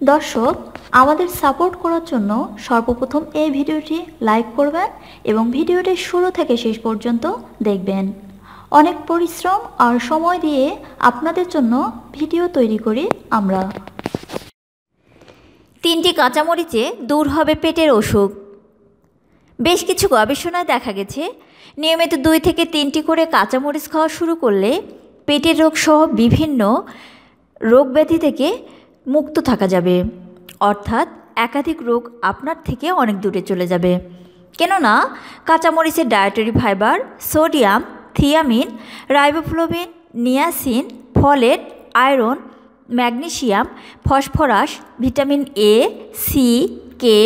দর্শক, আমাদের সাপোর্ট করার জন্য সর্বপ্রথম এই ভিডিওটি লাইক করবেন এবং ভিডিওটি শুরু থেকে শেষ পর্যন্ত দেখবেন। অনেক পরিশ্রম আর সময় দিয়ে আপনাদের জন্য ভিডিও তৈরি করি আমরা। তিনটি কাঁচামরিচে দূর হবে পেটের অসুখ। বেশ কিছু গবেষণায় দেখা গেছে, নিয়মিত দুই থেকে তিনটি করে কাঁচামরিচ খাওয়া শুরু করলে পেটের রোগ সহ বিভিন্ন রোগ ব্যাধি থেকে মুক্ত থাকা যাবে। অর্থাৎ একাধিক রোগ আপনার থেকে অনেক দূরে চলে যাবে। কেননা কাঁচামরিচের dietary fibre sodium thiamine riboflavin niacin folate iron magnesium phosphorus vitamin A C K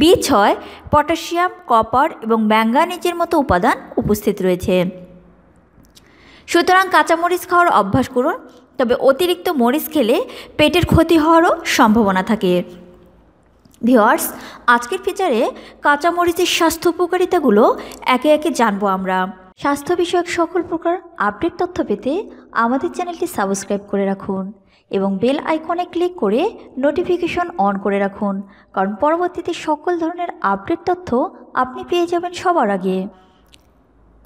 B ছয় পটাশিয়াম কপার এবং ম্যাঙ্গানিজের মতো উপাদান উপস্থিত রয়েছে। সুতরাং কাঁচামরিচ খাওয়ার অভ্যাস করুন। তবে অতিরিক্ত মরিচ খেলে পেটের ক্ষতি হওয়ারও সম্ভাবনা থাকে। ভিওয়ার্স আজকের ফিচারে কাঁচামরিচের স্বাস্থ্য উপকারিতাগুলো একে একে জানব আমরা। স্বাস্থ্য বিষয়ক সকল প্রকার আপডেট তথ্য পেতে আমাদের চ্যানেলটি সাবস্ক্রাইব করে রাখুন এবং বেল আইকনে ক্লিক করে নোটিফিকেশন অন করে রাখুন, কারণ পরবর্তীতে সকল ধরনের আপডেট তথ্য আপনি পেয়ে যাবেন সবার আগে।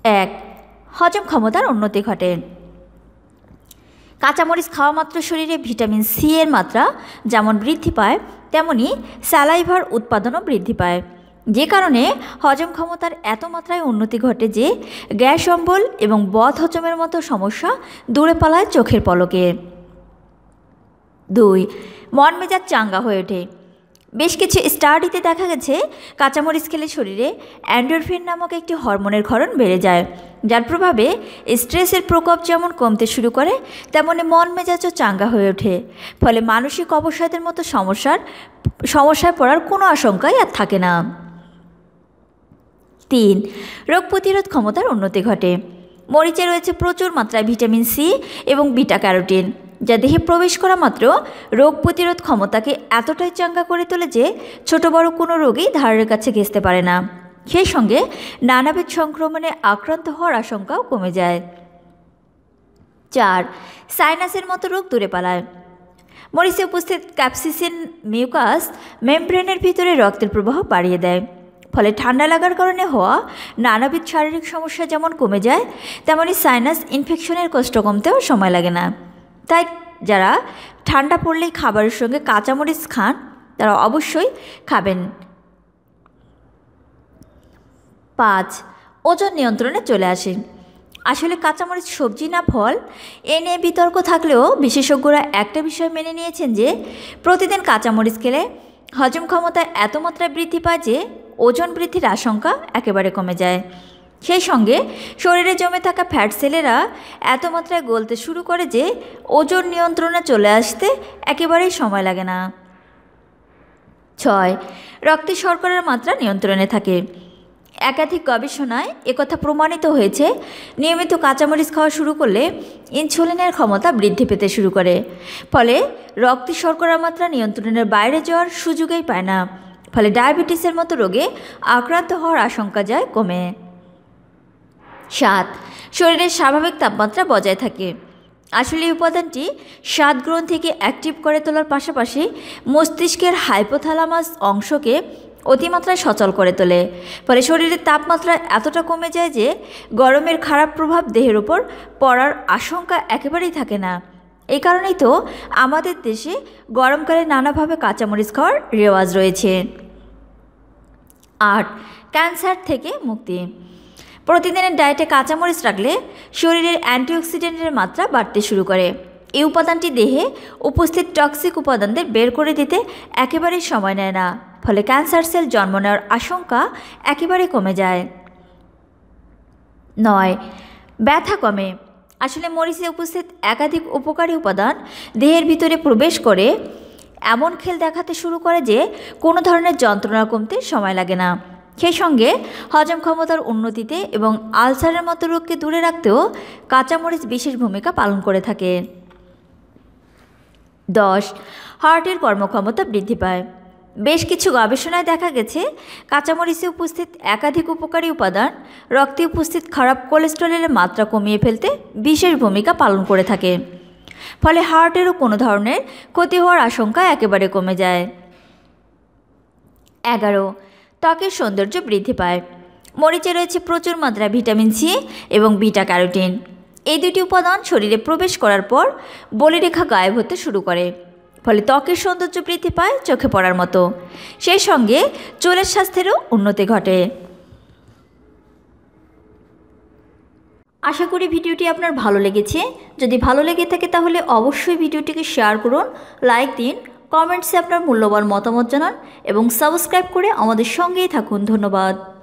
এক, হজম ক্ষমতার উন্নতি ঘটে। কাঁচামরিচ খাওয়া মাত্র শরীরে ভিটামিন সি এর মাত্রা যেমন বৃদ্ধি পায়, তেমনি স্যালাইভার উৎপাদনও বৃদ্ধি পায়। যে কারণে হজম ক্ষমতার এত মাত্রায় উন্নতি ঘটে যে গ্যাস অম্বল এবং বধ হজমের মতো সমস্যা দূরে পালায় চোখের পলকে। দুই মন মেজাজ চাঙ্গা হয়ে ওঠে। বেশ কিছু স্টাডিতে দেখা গেছে, কাঁচামরিচ খেলে শরীরে অ্যান্ডোরফিন নামক একটি হরমোনের ক্ষরণ বেড়ে যায়, যার প্রভাবে স্ট্রেসের প্রকোপ যেমন কমতে শুরু করে, তেমনি মন মেজাজও চাঙ্গা হয়ে ওঠে। ফলে মানসিক অবসাদের মতো সমস্যার, সমস্যায় পড়ার কোনো আশঙ্কাই আর থাকে না। তিন, রোগ প্রতিরোধ ক্ষমতার উন্নতি ঘটে। মরিচে রয়েছে প্রচুর মাত্রায় ভিটামিন সি এবং বিটা ক্যারোটিন। যা দেহে প্রবেশ করা মাত্র রোগ প্রতিরোধ ক্ষমতাকে এতটাই চাঙ্গা করে তোলে যে ছোট বড় কোনো রোগই ধারের কাছে ঘেঁচতে পারে না। সেই সঙ্গে নানাবিধ সংক্রমণে আক্রান্ত হওয়ার আশঙ্কাও কমে যায়। চার, সাইনাসের মতো রোগ দূরে পালায়। মরিচে উপস্থিত ক্যাপসিসিন মিউকাস মেমব্রেনের ভিতরে রক্তের প্রবাহ বাড়িয়ে দেয়। ফলে ঠান্ডা লাগার কারণে হওয়া নানাবিধ শারীরিক সমস্যা যেমন কমে যায় তেমনই সাইনাস ইনফেকশনের কষ্ট কমতেও সময় লাগে না। তাই যারা ঠান্ডা পড়লেই খাবারের সঙ্গে কাঁচামরিচ খান, তারা অবশ্যই খাবেন। পাঁচ, ওজন নিয়ন্ত্রণে চলে আসে। আসলে কাঁচামরিচ সবজি না ফল, এ নিয়ে বিতর্ক থাকলেও বিশেষজ্ঞরা একটা বিষয় মেনে নিয়েছেন যে, প্রতিদিন কাঁচামরিচ খেলে হজম ক্ষমতা এত মাত্রায় বৃদ্ধি পায় যে, ওজন বৃদ্ধির আশঙ্কা একেবারে কমে যায়। সেই সঙ্গে শরীরে জমে থাকা ফ্যাট সেলেরা এত মাত্রায় গলতে শুরু করে যে ওজন নিয়ন্ত্রণে চলে আসতে একেবারেই সময় লাগে না। ছয়, রক্তে শর্করার মাত্রা নিয়ন্ত্রণে থাকে। একাধিক গবেষণায় একথা প্রমাণিত হয়েছে, নিয়মিত কাঁচামরিচ খাওয়া শুরু করলে ইনসুলিনের ক্ষমতা বৃদ্ধি পেতে শুরু করে। ফলে রক্তে শর্করার মাত্রা নিয়ন্ত্রণের বাইরে যাওয়ার সুযোগই পায় না। ফলে ডায়াবেটিসের মতো রোগে আক্রান্ত হওয়ার আশঙ্কা যায় কমে। সাত। শরীরের স্বাভাবিক তাপমাত্রা বজায় থাকে। আসলে এই উপাদানটি স্বাদ গ্রন্থিকে অ্যাক্টিভ করে তোলার পাশাপাশি মস্তিষ্কের হাইপোথ্যালামাস অংশকে অতিমাত্রায় সচল করে তোলে। ফলে শরীরের তাপমাত্রা এতটা কমে যায় যে গরমের খারাপ প্রভাব দেহের উপর পড়ার আশঙ্কা একেবারেই থাকে না। এই কারণেই তো আমাদের দেশে গরমকালে নানাভাবে কাঁচামরিচ খাওয়ার রেওয়াজ রয়েছে। আট। ক্যান্সার থেকে মুক্তি। প্রতিদিনের ডায়েটে কাঁচামরিচ রাখলে শরীরের অ্যান্টিঅক্সিডেন্টের মাত্রা বাড়তে শুরু করে। এই উপাদানটি দেহে উপস্থিত টক্সিক উপাদানদের বের করে দিতে একেবারেই সময় নেয় না, ফলে ক্যান্সার সেল জন্ম নেওয়ার আশঙ্কা একেবারে কমে যায়। নয়, ব্যথা কমে। আসলে মরিচে উপস্থিত একাধিক উপকারী উপাদান দেহের ভিতরে প্রবেশ করে এমন খেল দেখাতে শুরু করে যে কোনো ধরনের যন্ত্রণা কমতে সময় লাগে না। সেই সঙ্গে হজম ক্ষমতার উন্নতিতে এবং আলসারের মতো রোগকে দূরে রাখতেও কাঁচামরিচ বিশেষ ভূমিকা পালন করে থাকে। দশ, হার্টের কর্মক্ষমতা বৃদ্ধি পায়। বেশ কিছু গবেষণায় দেখা গেছে, কাঁচামরিচে উপস্থিত একাধিক উপকারী উপাদান রক্তে উপস্থিত খারাপ কোলেস্টেরলের মাত্রা কমিয়ে ফেলতে বিশেষ ভূমিকা পালন করে থাকে। ফলে হার্টেরও কোনো ধরনের ক্ষতি হওয়ার আশঙ্কা একেবারে কমে যায়। এগারো ত্বকের সৌন্দর্য বৃদ্ধি পায়। মরিচে রয়েছে প্রচুর মাত্রায় ভিটামিন সি এবং বিটা ক্যারোটিন। এই দুটি উপাদান শরীরে প্রবেশ করার পর বলিরেখা গায়েব হতে শুরু করে, ফলে ত্বকের সৌন্দর্য বৃদ্ধি পায় চোখে পড়ার মতো। সেই সঙ্গে চুলের স্বাস্থ্যেরও উন্নতি ঘটে। আশা করি ভিডিওটি আপনার ভালো লেগেছে। যদি ভালো লেগে থাকে তাহলে অবশ্যই ভিডিওটিকে শেয়ার করুন, লাইক দিন কমেন্টসে আপনার মূল্যবান মতামত জানান এবং সাবস্ক্রাইব করে আমাদের সঙ্গেই থাকুন। ধন্যবাদ।